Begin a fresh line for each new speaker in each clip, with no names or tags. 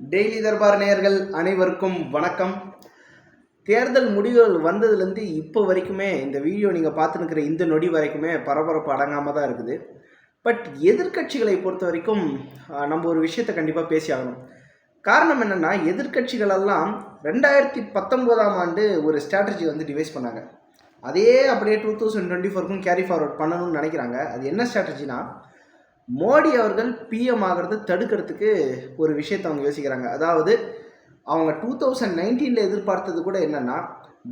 Daily Darbar நேயர்கள் அனைவருக்கும் வணக்கம். தேர்தல் முடிவுகள் வந்ததுலேருந்து இப்போ வரைக்குமே இந்த வீடியோ நீங்கள் பார்த்துனுக்கிற இந்த நொடி வரைக்குமே பரபரப்பு அடங்காமல் தான் இருக்குது. பட் எதிர்க்கட்சிகளை பொறுத்த வரைக்கும் நம்ம ஒரு விஷயத்தை கண்டிப்பாக பேசி ஆகணும். காரணம் என்னென்னா எதிர்க்கட்சிகளெல்லாம் ரெண்டாயிரத்தி பத்தொம்போதாம் ஆண்டு ஒரு ஸ்ட்ராட்டஜி வந்து டிவைஸ் பண்ணாங்க. அதே அப்படியே டூ தௌசண்ட் டுவெண்ட்டி ஃபோருக்கும் கேரி ஃபார்வர்ட் பண்ணணும்னு நினைக்கிறாங்க. அது என்ன ஸ்ட்ராட்டஜினா மோடி அவர்கள் பிஎம் ஆகிறது தடுக்கிறதுக்கு ஒரு விஷயத்தை அவங்க யோசிக்கிறாங்க. அதாவது அவங்க டூ தௌசண்ட் நைன்டீனில் எதிர்பார்த்தது கூட என்னென்னா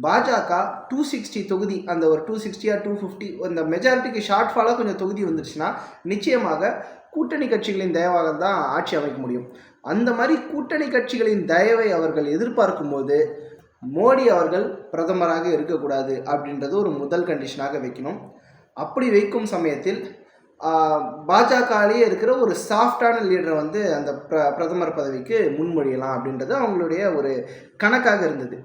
பாஜக டூ சிக்ஸ்டி தொகுதி அந்த ஒரு டூ சிக்ஸ்டியாக டூ ஃபிஃப்டி அந்த மெஜாரிட்டிக்கு ஷார்ட் ஃபாலாக கொஞ்சம் தொகுதி வந்துருச்சுன்னா நிச்சயமாக கூட்டணி கட்சிகளின் தயவாக தான் ஆட்சி அமைக்க முடியும். அந்த மாதிரி கூட்டணி கட்சிகளின் தயவை அவர்கள் எதிர்பார்க்கும் போது மோடி அவர்கள் பிரதமராக இருக்கக்கூடாது அப்படின்றது ஒரு முதல் கண்டிஷனாக வைக்கணும். அப்படி வைக்கும் சமயத்தில் பாஜகலேயே இருக்கிற ஒரு சாஃப்டான லீடரை வந்து அந்த பிர பிரதமர் பதவிக்கு முன்மொழியலாம் அப்படின்றது அவங்களுடைய ஒரு கணக்காக இருந்தது.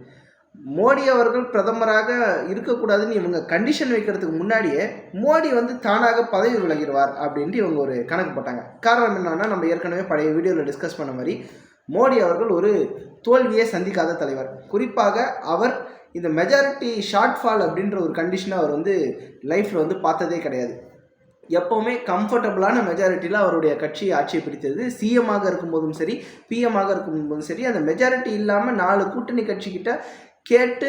மோடி அவர்கள் பிரதமராக இருக்கக்கூடாதுன்னு இவங்க கண்டிஷன் வைக்கிறதுக்கு முன்னாடியே மோடி வந்து தானாக பதவி விலகிடுவார் அப்படின்ட்டு இவங்க ஒரு கணக்கு போட்டாங்க. காரணம் என்னன்னா நம்ம ஏற்கனவே பழைய வீடியோவில் டிஸ்கஸ் பண்ண மாதிரி மோடி அவர்கள் ஒரு தோல்வியை சந்திக்காத தலைவர். குறிப்பாக அவர் இந்த மெஜாரிட்டி ஷார்ட் ஃபால் அப்படின்ற ஒரு கண்டிஷனை அவர் வந்து லைஃப்பில் வந்து பார்த்ததே கிடையாது. எப்போவுமே கம்ஃபர்டபுளான மெஜாரிட்டியில் அவருடைய கட்சி ஆட்சியை பிடித்தது. சிஎம்மாக இருக்கும்போதும் சரி பிஎம்மாக இருக்கும்போதும் சரி அந்த மெஜாரிட்டி இல்லாமல் நாலு கூட்டணி கட்சிக்கிட்ட கேட்டு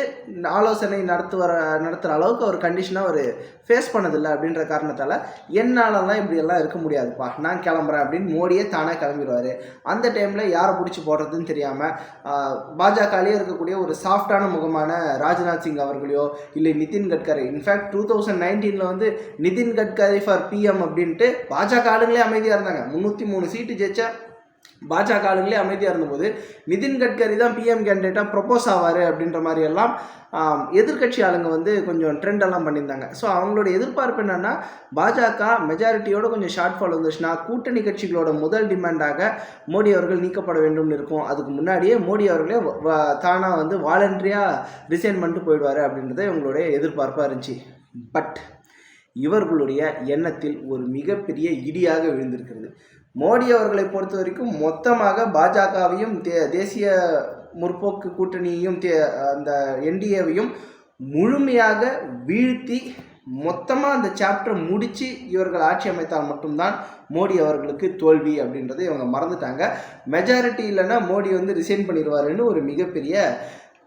ஆலோசனை நடத்துவர நடத்துகிற அளவுக்கு அவர் கண்டிஷனாக அவர் ஃபேஸ் பண்ணதில்லை அப்படின்ற காரணத்தால் என்னாலலாம் இப்படியெல்லாம் இருக்க முடியாதுப்பா. நான் கிளம்புறேன் அப்படின்னு மோடியே தானாக கிளம்பிடுவார். அந்த டைமில் யாரை பிடிச்சி போடுறதுன்னு தெரியாமல் பாஜகலேயே இருக்கக்கூடிய ஒரு சாஃப்டான முகமான ராஜ்நாத் சிங் அவர்களையோ இல்லை Nitin Gadkari. In fact two thousand நைன்டீனில் வந்து நிதின் கட்கரி ஃபார் பிஎம் அப்படின்ட்டு பாஜக ஆளுங்களே அமைதியாக இருந்தாங்க. முந்நூற்றி மூணு சீட்டு ஜெயிச்சா பாஜக ஆளுங்களே அமைதியாக இருந்தபோது நிதின் கட்கரி தான் பிஎம் கேண்டிடேட்டாக ப்ரொப்போஸ் ஆவார் அப்படின்ற மாதிரி எல்லாம் எதிர்கட்சி எதிர்க்கட்சி ஆளுங்க வந்து கொஞ்சம் ட்ரெண்ட் எல்லாம் பண்ணியிருந்தாங்க. ஸோ அவங்களோட எதிர்பார்ப்பு என்னென்னா பாஜக மெஜாரிட்டியோட கொஞ்சம் ஷார்ட் ஃபால் வந்துச்சுன்னா கூட்டணி கட்சிகளோட முதல் டிமாண்டாக மோடி அவர்கள் நீக்கப்பட வேண்டும்னு இருக்கும். அதுக்கு முன்னாடியே மோடி அவர்களே தானாக வந்து வாலண்டரியாக ரிசைன் பண்ணிட்டு போயிடுவார் அப்படின்றத இவங்களுடைய எதிர்பார்ப்பாக இருந்துச்சு. பட் இவர்களுடைய எண்ணத்தில் ஒரு மிகப்பெரிய இடியாக விழுந்திருக்கிறது. மோடி அவர்களை பொறுத்த வரைக்கும் மொத்தமாக பாஜகவையும் தே தேசிய முற்போக்கு கூட்டணியையும் தே அந்த என்டிஏவையும் முழுமையாக வீழ்த்தி மொத்தமாக அந்த சாப்டர் முடித்து இவர்கள் ஆட்சி அமைத்தால் மட்டும்தான் மோடி அவர்களுக்கு தோல்வி அப்படின்றத இவங்க மறந்துட்டாங்க. மெஜாரிட்டி இல்லைன்னா மோடி வந்து ரிசைன் பண்ணிடுவாருன்னு ஒரு மிகப்பெரிய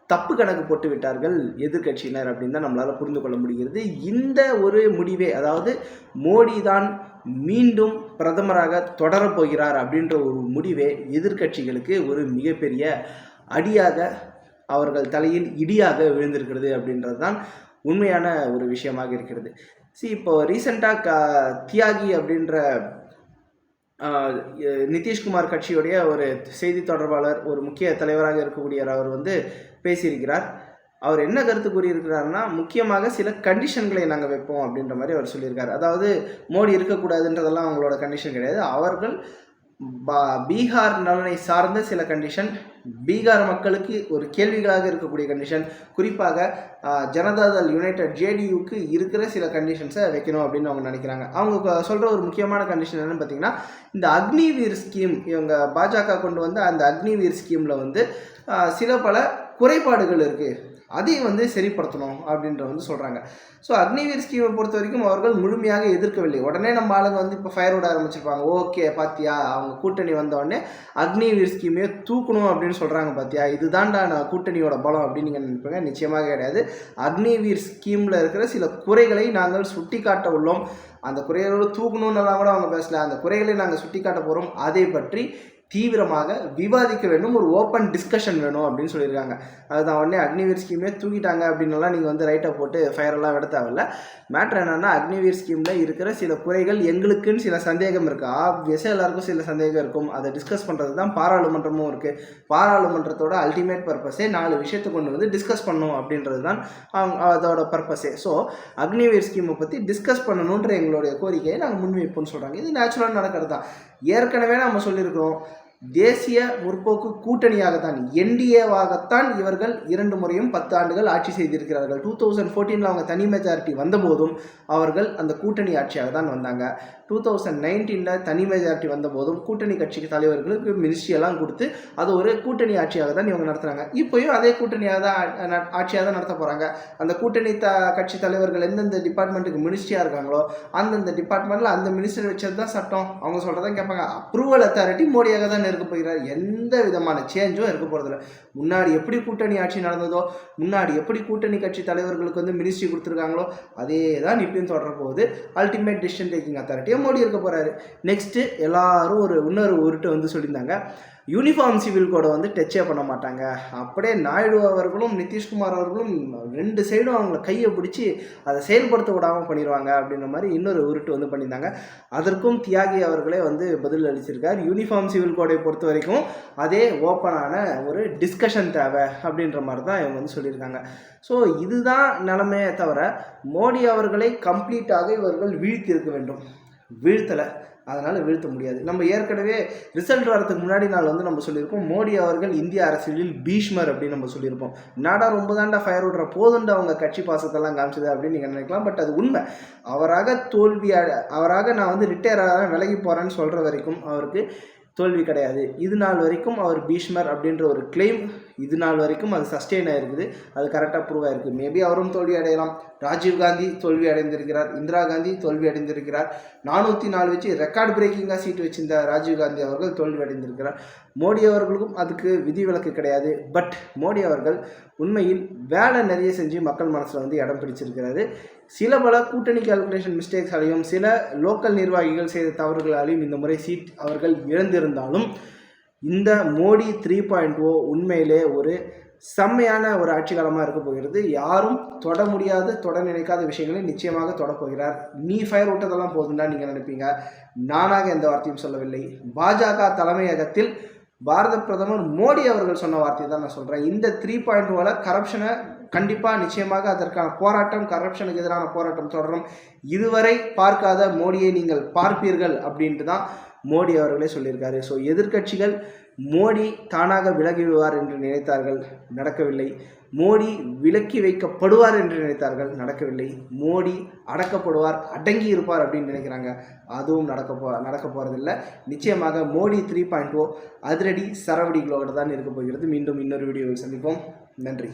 தப்பு கணக்கு போட்டு விட்டார்கள் எதிர்க்கட்சியினர் அப்படின்னு தான் நம்மளால் புரிந்து கொள்ள முடிகிறது. இந்த ஒரு முடிவே அதாவது மோடி தான் மீண்டும் பிரதமராக தொடரப்போகிறார் அப்படின்ற ஒரு முடிவே எதிர்க்கட்சிகளுக்கு ஒரு மிகப்பெரிய அடியாக அவர்கள் தலையில் இடியாக விழுந்திருக்கிறது அப்படின்றது தான் உண்மையான ஒரு விஷயமாக இருக்கிறது. சி இப்போ ரீசெண்டாக க தியாகி அப்படின்ற நிதிஷ்குமார் கட்சியுடைய ஒரு செய்தி தொடர்பாளர் ஒரு முக்கிய தலைவராக இருக்கக்கூடிய அவர் வந்து பேசியிருக்கிறார். அவர் என்ன கருத்து கூறியிருக்கிறாருன்னா முக்கியமாக சில கண்டிஷன்களை நாங்கள் வைப்போம் அப்படின்ற மாதிரி அவர் சொல்லியிருக்காரு. அதாவது மோடி இருக்கக்கூடாதுன்றதெல்லாம் அவங்களோட கண்டிஷன் கிடையாது. அவர்கள் பீகார் நலனை சார்ந்த சில கண்டிஷன் பீகார் மக்களுக்கு ஒரு கேள்விகளாக இருக்கக்கூடிய கண்டிஷன் குறிப்பாக ஜனதாதள் யுனைடெட் ஜேடியூக்கு இருக்கிற சில கண்டிஷன்ஸை வைக்கணும் அப்படின்னு அவங்க நினைக்கிறாங்க. அவங்க சொல்கிற ஒரு முக்கியமான கண்டிஷன் என்னன்னு பார்த்தீங்கன்னா இந்த அக்னிவீர் ஸ்கீம் இவங்க பாஜக கொண்டு வந்த அந்த அக்னிவீர் ஸ்கீமில் வந்து சில பல குறைபாடுகள் இருக்குது அதையும் வந்து சரிப்படுத்தணும் அப்படின்ற வந்து சொல்கிறாங்க ஸோ அக்னிவீர் ஸ்கீமை பொறுத்த வரைக்கும் அவர்கள் முழுமையாக எதிர்க்கவில்லை. உடனே நம்ம ஆளுங்க வந்து இப்போ ஃபயர் விட ஆரம்பிச்சிருப்பாங்க. ஓகே பாத்தியா? அவங்க கூட்டணி வந்த அக்னிவீர் ஸ்கீமே தூக்கணும் அப்படின்னு சொல்கிறாங்க பாத்தியா? இதுதான்டா நான் கூட்டணியோட பலம் அப்படின்னு நீங்கள் நினைப்பீங்க? நிச்சயமாக கிடையாது. அக்னிவீர் ஸ்கீமில் இருக்கிற சில குறைகளை நாங்கள் சுட்டி காட்ட உள்ளோம். அந்த குறைகளோடு தூக்கணும்னெல்லாம் கூட அவங்க பேசல. அந்த குறைகளை நாங்கள் சுட்டி காட்ட போகிறோம் அதை பற்றி தீவிரமாக விவாதிக்க வேண்டும் ஒரு ஓப்பன் டிஸ்கஷன் வேணும் அப்படின்னு சொல்லியிருக்காங்க. அதுதான் உடனே அக்னிவீர் ஸ்கீமே தூக்கிட்டாங்க அப்படின்னுலாம் நீங்கள் வந்து ரைட்டை போட்டு ஃபயரெல்லாம் விட தேவையில்ல. மேட்ரு என்னென்னா அக்னிவீர் ஸ்கீமில் இருக்கிற சில குறைகள் எங்களுக்குன்னு சில சந்தேகம் இருக்குது ஆப்வியஸாக எல்லாருக்கும் சில சந்தேகம் இருக்கும். அதை டிஸ்கஸ் பண்ணுறது தான் பாராளுமன்றமும் இருக்குது பாராளுமன்றத்தோட அல்டிமேட் பர்பஸே நாலு விஷயத்தை கொண்டு வந்து டிஸ்கஸ் பண்ணணும் அப்படின்றது தான் அவங்க அதோட பர்பஸே ஸோ அக்னிவீர் ஸ்கீமை பற்றி டிஸ்கஸ் பண்ணணுன்ற எங்களுடைய கோரிக்கையை நாங்கள் முன்வைப்போம்னு சொல்கிறாங்க இது நேச்சுரலாக நடக்கிறது தான் ஏற்கனவே நம்ம சொல்லியிருக்கிறோம். தேசிய முற்போக்கு கூட்டணியாகத்தான் என்டிஏவாகத்தான் இவர்கள் இரண்டு முறையும் பத்து ஆண்டுகள் ஆட்சி செய்திருக்கிறார்கள். டூ தௌசண்ட் ஃபோர்டீனில் அவங்க தனி மெஜாரிட்டி வந்தபோதும் அவர்கள் அந்த கூட்டணி ஆட்சியாக தான் வந்தாங்க. டூ தௌசண்ட் நைன்டீனில் தனி மெஜாரிட்டி வந்தபோதும் கூட்டணி கட்சிக்கு தலைவர்களுக்கு மினிஸ்ட்ரி கொடுத்து அது ஒரு கூட்டணி ஆட்சியாக தான் இவங்க நடத்துகிறாங்க இப்போயும் அதே கூட்டணியாக தான் ஆட்சியாக தான் நடத்த போகிறாங்க அந்த கூட்டணி த கட்சி தலைவர்கள் எந்தெந்த டிபார்ட்மெண்ட்டுக்கு மினிஸ்ட்ரியாக இருக்காங்களோ அந்தந்த டிபார்ட்மெண்ட்டில் அந்த மினிஸ்டர் வச்சது தான் சட்டம். அவங்க சொல்கிறதான் கேட்பாங்க. அப்ரூவல் அத்தாரிட்டி மோடியாக தான் இருக்க போகிறார். எந்த விதமான சேஞ்சும் இருக்க போகிறதில்ல முன்னாடி எப்படி கூட்டணி ஆட்சி நடந்ததோ முன்னாடி எப்படி கூட்டணி கட்சி தலைவர்களுக்கு வந்து மினிஸ்ட்ரி கொடுத்துருக்காங்களோ அதே தான் இப்பயும் தொடர போகுது அல்டிமேட் டிசிஷன் டேக்கிங் அத்தாரிட்டியாக மோடி இருக்க போகிறாரு நெக்ஸ்ட்டு எல்லாரும் ஒரு இன்னொரு உருட்டு வந்து சொல்லியிருந்தாங்க. யூனிஃபார்ம் சிவில் கோடை வந்து டச்சே பண்ண மாட்டாங்க. அப்படியே நாயுடு அவர்களும் நிதிஷ்குமார் அவர்களும் ரெண்டு சைடும் அவங்கள கையை பிடிச்சி அதை செயல்படுத்த விடாமல் பண்ணிடுவாங்க அப்படின்ற மாதிரி இன்னொரு உருட்டு வந்து பண்ணியிருந்தாங்க. அதற்கும் தியாகி அவர்களே வந்து பதில் அளிச்சிருக்கார். யூனிஃபார்ம் சிவில் கோடை பொறுத்த வரைக்கும் அதே ஓப்பனான ஒரு டிஸ்கஷன் தேவை அப்படின்ற மாதிரி தான் இவங்க வந்து சொல்லியிருக்காங்க. ஸோ இதுதான் நிலைமையே தவிர மோடி அவர்களை கம்ப்ளீட்டாக இவர்கள் வீழ்த்தி இருக்க வேண்டும். வீழ்த்தலை. அதனால் வீழ்த்த முடியாது. நம்ம ஏற்கனவே ரிசல்ட் வரதுக்கு முன்னாடி நாள் வந்து நம்ம சொல்லியிருப்போம் மோடி அவர்கள் இந்திய அரசியலில் பீஷ்மர் அப்படின்னு நம்ம சொல்லியிருப்போம். நாடா ரொம்ப தாண்டா ஃபயர் விடுற போதுண்டு அவங்க கட்சி பாசத்தெல்லாம் காமிச்சது அப்படின்னு நீங்கள் நினைக்கலாம். பட் அது உண்மை. அவராக தோல்வி அவராக நான் வந்து ரிட்டையர் ஆகிறேன் விலகி போகிறேன்னு சொல்கிற வரைக்கும் அவருக்கு தோல்வி கிடையாது. இது நாள் வரைக்கும் அவர் பீஷ்மர் அப்படின்ற ஒரு கிளைம் இது நாள் வரைக்கும் அது சஸ்டெயின் ஆயிருக்குது. அது கரெக்டாக ப்ரூவ் ஆயிருக்கு. மேபி அவரும் தோல்வி அடையலாம். ராஜீவ் காந்தி தோல்வி அடைந்திருக்கிறார். இந்திரா காந்தி தோல்வி அடைந்திருக்கிறார். நானூற்றி நாலு வச்சு ரெக்கார்ட் பிரேக்கிங்காக சீட் வச்சிருந்த ராஜீவ் காந்தி அவர்கள் தோல்வி அடைந்திருக்கிறார். மோடி அவர்களுக்கும் அதுக்கு விதிவிலக்கு கிடையாது. பட் மோடி அவர்கள் உண்மையில் வேலை நிறைய செஞ்சு மக்கள் மனசில் வந்து இடம் பிடிச்சிருக்கிறாரு. சில பல கூட்டணி கால்குலேஷன் மிஸ்டேக்ஸாலையும் சில லோக்கல் நிர்வாகிகள் செய்த தவறுகளாலையும் இந்த முறை சீட் அவர்கள் இழந்திருந்தாலும் இந்த மோடி த்ரீ பாயிண்ட் ஓ உண்மையிலே ஒரு செம்மையான ஒரு ஆட்சி காலமாக இருக்க போகிறது. யாரும் தொட முடியாத தொட நினைக்காத விஷயங்களை நிச்சயமாக தொடப்போகிறார் நீ ஃபயர் விட்டதெல்லாம் போதும்னா நீங்கள் நினைப்பீங்க. நானாக எந்த வார்த்தையும் சொல்லவில்லை. பாஜக தலைமையகத்தில் பாரத பிரதமர் மோடி அவர்கள் சொன்ன வார்த்தையை தான் நான் சொல்கிறேன் இந்த த்ரீ பாயிண்ட் ஓவில் கரப்ஷனை கண்டிப்பாக நிச்சயமாக அதற்கான போராட்டம் கரப்ஷனுக்கு எதிரான போராட்டம் தொடரும். இதுவரை பார்க்காத மோடியை நீங்கள் பார்ப்பீர்கள் அப்படின்ட்டு தான் மோடி அவர்களே சொல்லியிருக்காரு. ஸோ எதிர்க்கட்சிகள் மோடி தானாக விலகிவிடுவார் என்று நினைத்தார்கள் நடக்கவில்லை. மோடி விலக்கி வைக்கப்படுவார் என்று நினைத்தார்கள் நடக்கவில்லை. மோடி அடக்கப்படுவார் அடங்கி இருப்பார் அப்படின்னு நினைக்கிறாங்க. அதுவும் நடக்க போ நடக்க போகிறதில்ல நிச்சயமாக மோடி த்ரீ பாயிண்ட் ஓ அதிரடி சரவடி சரவடிகளோடு தான் இருக்க போகிறது. மீண்டும் இன்னொரு வீடியோவில் சந்திப்போம். நன்றி.